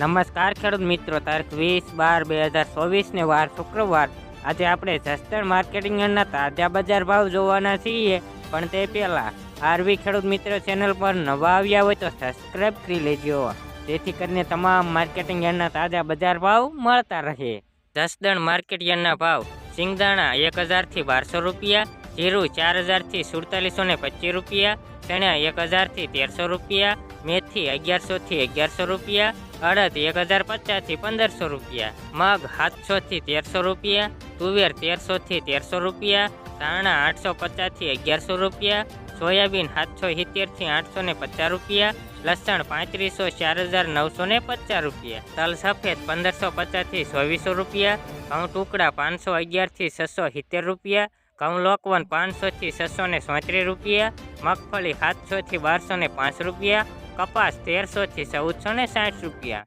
નમસ્કાર ખેડૂત મિત્રો, તારીખ વીસ બાર બે હજાર ચોવીસને વાર શુક્રવાર. આજે આપણે જસદણ માર્કેટિંગ યાર્ડના તાજા બજાર ભાવ જોવાના છીએ, પણ તે પહેલાં આરવી ખેડૂત મિત્રો ચેનલ પર નવા આવ્યા હોય તો સબસ્ક્રાઈબ કરી લેજો. જેથી કરીને તમામ માર્કેટિંગ યાર્ડના તાજા બજાર ભાવ મળતા રહે. જસદણ માર્કેટ યાર્ડના ભાવ, સિંગદાણા એક હજારથી બારસો રૂપિયા જીરું ચાર હજારથી સુડતાલીસો ને પચીસ રૂપિયા ચણા એક હજારથી તેરસો રૂપિયા, મેથી અગિયારસોથી અગિયારસો રૂપિયા, અડદ એક હજાર પચાસથી પંદરસો રૂપિયા, મગ સાતસોથી તેરસો રૂપિયા, તુવેર તેરસોથી તેરસો રૂપિયા, ધાણા આઠસો પચાસથી અગિયારસો રૂપિયા, સોયાબીન સાતસો સિત્તેરથી આઠસો ને પચાસ રૂપિયા, લસણ પાંત્રીસો ચાર હજાર નવસો ને પચાસ રૂપિયા, તલ સફેદ પંદરસો પચાસથી ચોવીસો રૂપિયા, ઘઉં ટુકડા પાંચસો અગિયારથી છસો સિત્તેર રૂપિયા ઘઉં લોકવન પાંચસોથી છસો ને સોત્રીસ રૂપિયા, મગફળી સાતસોથી બારસો ને પાંચ રૂપિયા, કપાસ તેરસોથી ચૌદસો ને સાઠ રૂપિયા.